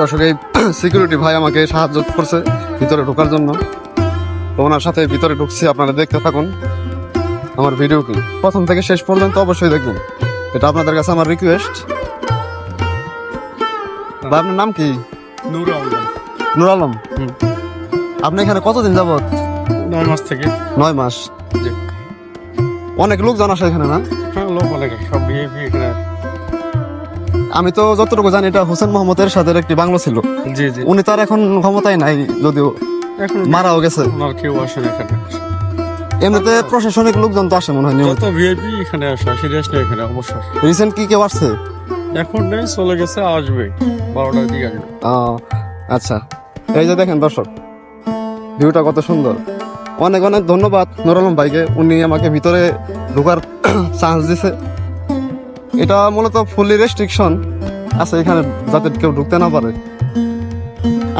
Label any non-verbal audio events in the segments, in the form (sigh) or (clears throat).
দর্শক এই সিকিউরিটি ভাই আমাকে সাহায্য করছে ভিতরে ঢোকার জন্য। তো ওনার সাথে ভিতরে ঢুকছি আপনারা দেখতে থাকুন আমার ভিডিওটি প্রথম থেকে শেষ পর্যন্ত অবশ্যই দেখবেন। এটা আপনাদের কাছে আমার রিকোয়েস্ট আপনার নাম কি? নূর আলম। নুর আলম। আপনি এখানে কতদিন যাবত নয় মাস থেকে। নয় মাস। অনেক লোকজন আসে এখানে না? হ্যাঁ লোক অনেক সব বিএপি এখানে আমি তো যতটুকু জানি এটা হোসেন মোহাম্মদের সাথে একটি বাংলো ছিল। জি জি। উনি তার এখন ক্ষমতায় নাই যদিও এখন মারাও গেছে। কেউ আসে এখানে। এমনিতে প্রশাসনিক লোকজন তো আসে মনে হয় যত ভিআইপি এখানে আসে সিরিয়াস নেই এখানে অবশ্য। রিসেন্ট কি কেউ আসছে? এখন নেই চলে গেছে আসবে। বারোটার দিকে আসবে। আচ্ছা। এই যে দেখেন দর্শক ভিউটা কত সুন্দর। অনেক অনেক ধন্যবাদ নুর আলম ভাইকে। উনি আমাকে ভিতরে ঢোকার (clears throat) চান্স দিছে। এটা মূলত ফুলি রেস্ট্রিকশন আছে এখানে যাতে কেউ ঢুকতে না পারে।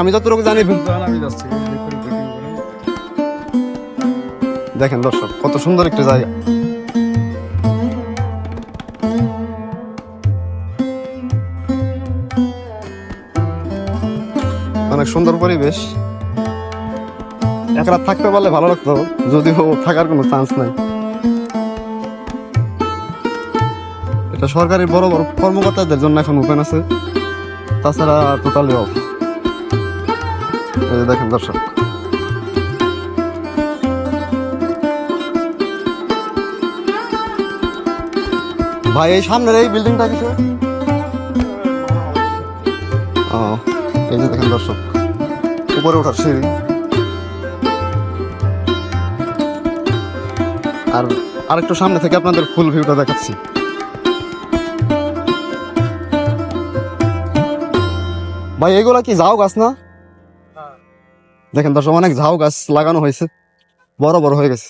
আমি যতটুকু জানি দেখেন দর্শক, কত সুন্দর একটি জায়গা। অনেক সুন্দর পরিবেশ। এক রাত থাকতে পারলে ভালো লাগতো, যদিও থাকার কোনো চান্স নাই। এটা সরকারি বড় বড় কর্মকর্তাদের জন্য এখন ওপেন আছে। তাছাড়া টোটালি অফ এই যে দেখেন দর্শক। ভাই, এই সামনের এই বিল্ডিংটা কিছু ও, এই যে দেখেন দর্শক। উপরে ওঠার সিঁড়ি। আর আরেকটু সামনে থেকে আপনাদের ফুল ভিউটা দেখাচ্ছি। ভাই এগুলা কি ঝাউ গাছ না? দেখেন দর্শক অনেক ঝাউ গাছ লাগানো হয়েছে। বড় বড় হয়ে গেছে।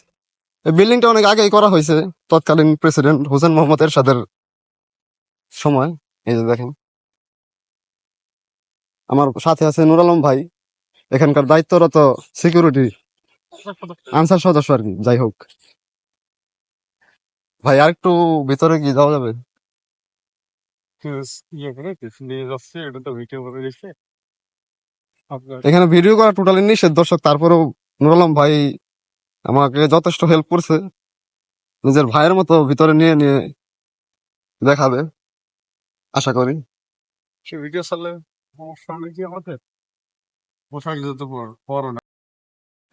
এই বিল্ডিংটা অনেক আগেই করা হয়েছে তৎকালীন প্রেসিডেন্ট হোসেন মোহাম্মদ এরশাদের সময়। এই যে দেখেন। আমার সাথে আছে নুর আলম ভাই। এখানকার দায়িত্বরত সিকিউরিটি আনসার সদস্য আর কি যাই হোক। ভাই আর একটু ভিতরে কি যাওয়া যাবে? ইয়ে করে নিয়ে যাচ্ছে এটা তো ভিডিও করে দিচ্ছে এখানে ভিডিও করা টোটালি নিষেধ দর্শক। তারপরেও নুর আলম ভাই আমাকে যথেষ্ট হেল্প করছে। নিজের ভাইয়ের মতো ভিতরে নিয়ে নিয়ে দেখাবে। আশা করি। সে ভিডিও চাললে সমস্যা নেই কি আমাদের? পোশাক যেতে পড়ো না।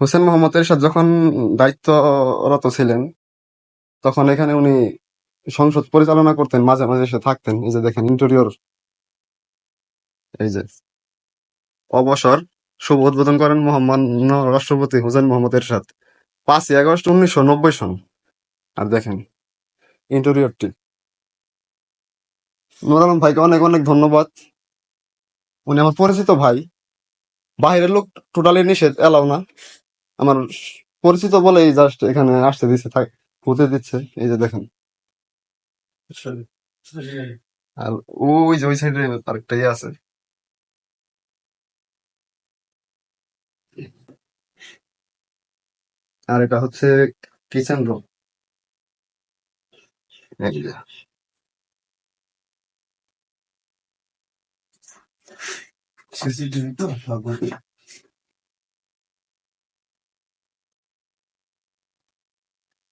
হোসেন মোহাম্মদ এরশাদ যখন দায়িত্বরত ছিলেন তখন এখানে উনি সংসদ পরিচালনা করতেন, মাঝে মাঝে এসে থাকতেন। এই যে দেখেন ইন্টেরিয়র এই যে অবসর, শুভ উদ্বোধন করেন মোহাম্মদ রাষ্ট্রপতি হুসেন মোহাম্মদ এরশাদ। পাঁচই আগস্ট উনিশশো নব্বই সন। আর দেখেন ইন্টেরিয়রটি নুর আলম ভাইকে অনেক অনেক ধন্যবাদ। উনি আমার পরিচিত ভাই। বাইরের লোক টোটালি নিষেধ এলাও না। আমার পরিচিত বলেই জাস্ট এখানে আসতে দিচ্ছে হতে দিচ্ছে। এই যে দেখেন আর ওই যে ওই সাইডে আরেকটা ইয়ে আছে। আর এটা হচ্ছে কিচেন রুম সিসিটিভি তো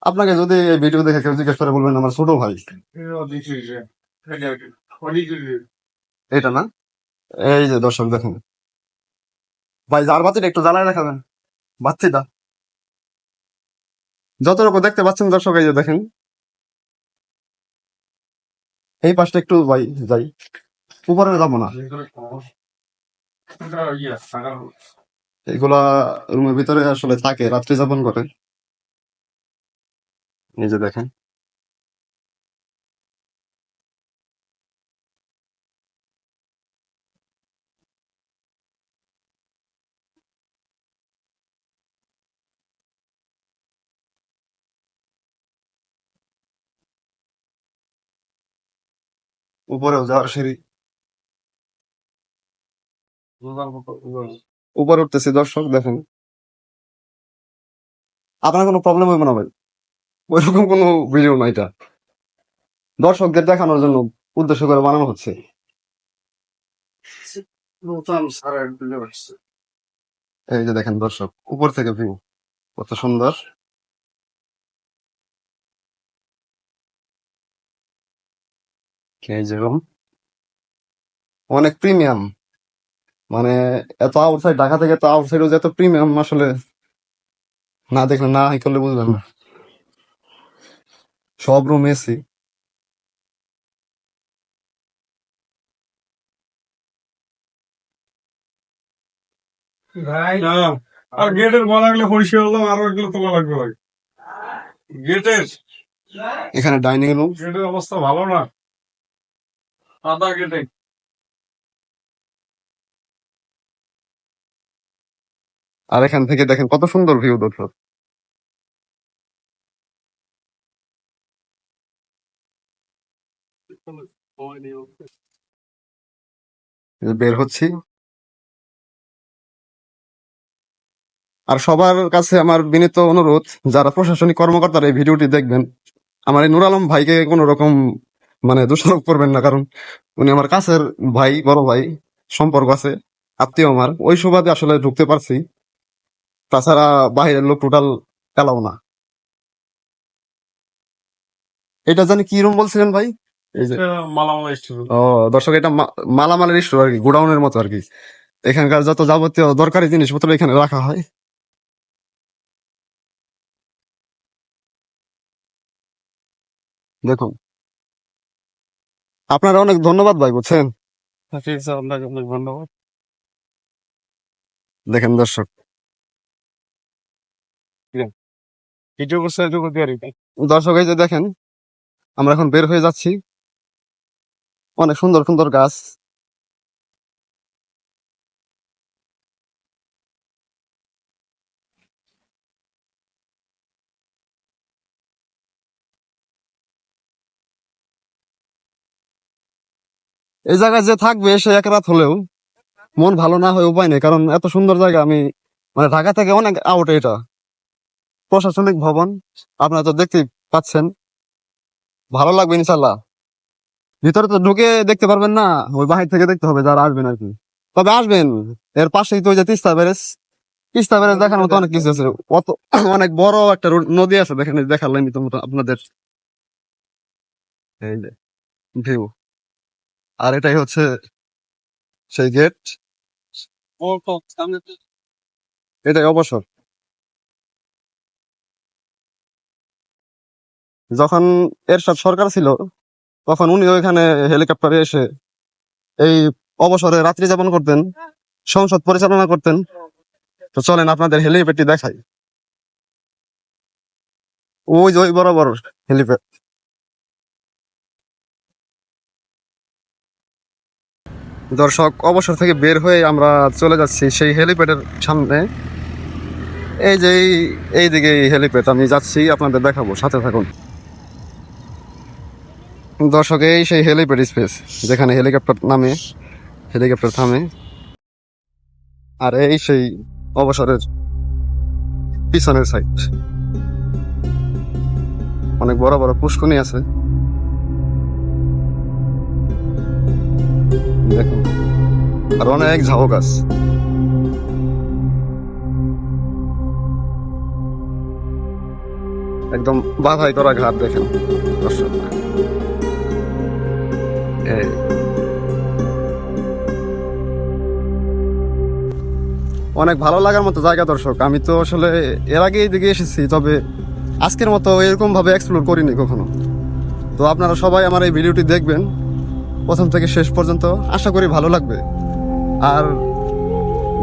আপনাকে যদি এই ভিডিও দেখে কেউ জিজ্ঞেস করে বলবেন, আমার ছোট ভাই এটা না? এই যে দর্শক দেখেন। ভাই, যার বাতিটা একটু জ্বালায় দেখাবেন। বাচ্চিটা যতটুকু দেখতে পাচ্ছেন দর্শক, এই যে দেখেন। এই পাশটা একটু ভাই, যাই। উপরে যাব না। এগুলা রুমের ভিতরে আসলে থাকে, রাত্রি যাপন করে। যে দেখেন। উপরেও যাওয়ার সিঁড়ি। উপরে উঠতেছি দর্শক দেখেন। আপনার কোনো প্রবলেম হবে না ভাই? ওইরকম কোনো ভিডিও না এটা। দর্শকদের দেখানোর জন্য উদ্দেশ্য করে বানানো হচ্ছে। এই যে দেখেন দর্শক উপর থেকে ভিউ কত সুন্দর। যেরকম অনেক প্রিমিয়াম মানে এত আউটসাইড ঢাকা থেকে তো আউটসাইড যে এত প্রিমিয়াম আসলে না দেখলে না করলে বুঝবেন না। সব রুম এসি। ভাই আর গেটের বলা গেলে পরিষ্কার হলো আরও এগুলো তোলা লাগবে ভাই। গেটের? এখানে ডাইনিং রুম। গেটের অবস্থা ভালো না। আদা গেটে আর এখান থেকে দেখেন কত সুন্দর ভিউ দর্শক। বের হচ্ছি? আর সবার কাছে আমার বিনীত অনুরোধ, যারা প্রশাসনিক কর্মকর্তারা এই ভিডিওটি দেখবেন, আমার এই নুর আলম ভাইকে কোনো রকম মানে দোষারোপ করবেন না, কারণ উনি আমার কাছের ভাই, বড় ভাই, সম্পর্ক আছে, আত্মীয় আমার, ওই সুবাদে আসলে ঢুকতে পারছি। তাছাড়া বাইরের লোক টোটাল এলাও না। এটা জানি কি রুম বলছিলেন ভাই? ও দর্শক এটা মালামালের স্টোর আর কি গোডাউনের মতো আর কি। এখানকার যত যাবতীয় দরকারি জিনিসপত্র এখানে রাখা হয়। দেখুন। আপনারা অনেক ধন্যবাদ ভাই বুঝছেন? আপনাকে অনেক ধন্যবাদ। দেখেন দর্শক। দর্শক এই যে দেখেন আমরা এখন বের হয়ে যাচ্ছি। অনেক সুন্দর সুন্দর গাছ। এই জায়গায় যে থাকবে সে এক রাত হলেও মন ভালো না হয়, উপায় নেই। কারণ এত সুন্দর জায়গা, আমি মানে ঢাকা থেকে অনেক আউট এটা। প্রশাসনিক ভবন, আপনারা তো দেখতে পাচ্ছেন। ভালো লাগবে ইনশাল্লাহ। ভিতরে তো ঢুকে দেখতে পারবেন না, ওই বাহির থেকে দেখতে হবে যারা আসবেন আর কি। তবে আসবেন, এর পাশেই তো ওই যে তিস্তা ব্যারেজ। তিস্তা ব্যারেজ দেখার মতো অনেক কিছু আছে। কত (coughs) অনেক বড় একটা নদী আছে, দেখেন এই দেখালাম তো আপনাদের। এই যে ভিউ আর এটাই হচ্ছে সেই গেট এটাই অবসর। যখন এরশাদ সরকার ছিল তখন উনি ওইখানে হেলিকপ্টারে এসে এই অবসরে রাত্রি যাপন করতেন, সংসদ পরিচালনা করতেন। তো চলেন আপনাদের হেলিপ্যাডটি দেখাই। ওই ওই বরাবর হেলিপ্যাড দর্শক, অবসর থেকে বের হয়ে আমরা চলে যাচ্ছি সেই হেলিপ্যাডের সামনে। এই যে এই দিকে হেলিপ্যাড আমি যাচ্ছি, আপনাদের দেখাবো, সাথে থাকুন। দর্শক, এই সেই হেলিপ্যাড স্পেস, যেখানে হেলিকপ্টার নামে, হেলিকপ্টার থামে। আর এই সেই অবসরের পিছনের সাইড অনেক বড় বড় পুষ্কনি আছে। আর অনেক ঝাউ গাছ। একদম বাধাই করা ঘাট দেখেন, দর্শক। অনেক ভালো লাগার মতো জায়গা, দর্শক। আমি তো আসলে এর আগে এইদিকে এসেছি, তবে আজকের মতো এরকম ভাবে এক্সপ্লোর করিনি কখনো। তো আপনারা সবাই আমার এই ভিডিওটি দেখবেন। প্রথম থেকে শেষ পর্যন্ত আশা করি ভালো লাগবে। আর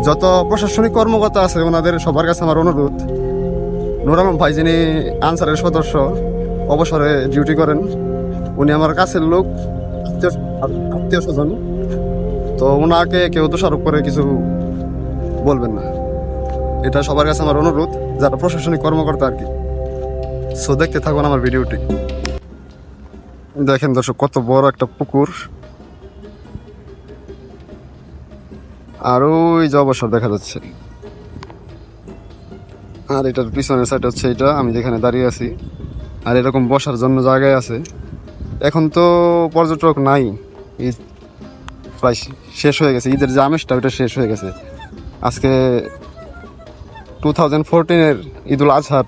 যত প্রশাসনিক কর্মকর্তা আছে, ওনাদের সবার কাছে আমার অনুরোধ নুর আলম ভাই যিনি আনসারের সদস্য, অবসরে ডিউটি করেন, উনি আমার কাছের লোক। আত্মীয় স্বজন। তো ওনাকে কেউ দোষারোপ করে কিছু বলবেন না। এটা সবার কাছে আমার অনুরোধ, যারা প্রশাসনিক কর্মকর্তা আর কি। সো দেখতে থাকুন আমার ভিডিওটি। দেখেন দর্শক, কত বড় একটা পুকুর। আর ওই যে অবসর দেখা যাচ্ছে। আর এটার পিছনের সাইড হচ্ছে এটা আমি যেখানে দাঁড়িয়ে আছি। আর এরকম বসার জন্য জায়গায় আছে। এখন তো পর্যটক নাই। ঈদ প্রায় শেষ হয়ে গেছে। ঈদের যে আমেজটা ওটা শেষ হয়ে গেছে। আজকে টু থাউজেন্ড ফোরটিনের ঈদুল আজহার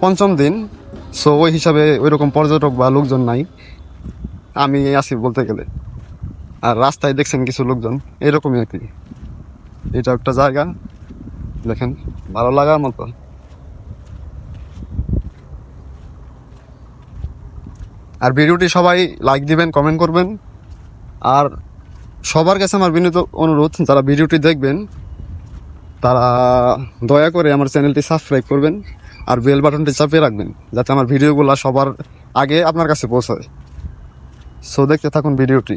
পঞ্চম দিন। সো ওই হিসাবে ওই রকম পর্যটক বা লোকজন নাই। আমি আছি বলতে গেলে। আর রাস্তায় দেখছেন কিছু লোকজন। এরকমই আর কি। এটা একটা জায়গা। দেখেন, ভালো লাগার মতো। আর ভিডিওটি সবাই লাইক দিবেন কমেন্ট করবেন। আর সবার কাছে আমার বিনীত অনুরোধ, যারা ভিডিওটি দেখবেন, তারা দয়া করে আমার চ্যানেলটি সাবস্ক্রাইব করবেন আর বেল বাটনটি চাপিয়ে রাখবেন, যাতে আমার ভিডিওগুলো সবার আগে আপনার কাছে পৌঁছায়। সো দেখতে থাকুন ভিডিওটি।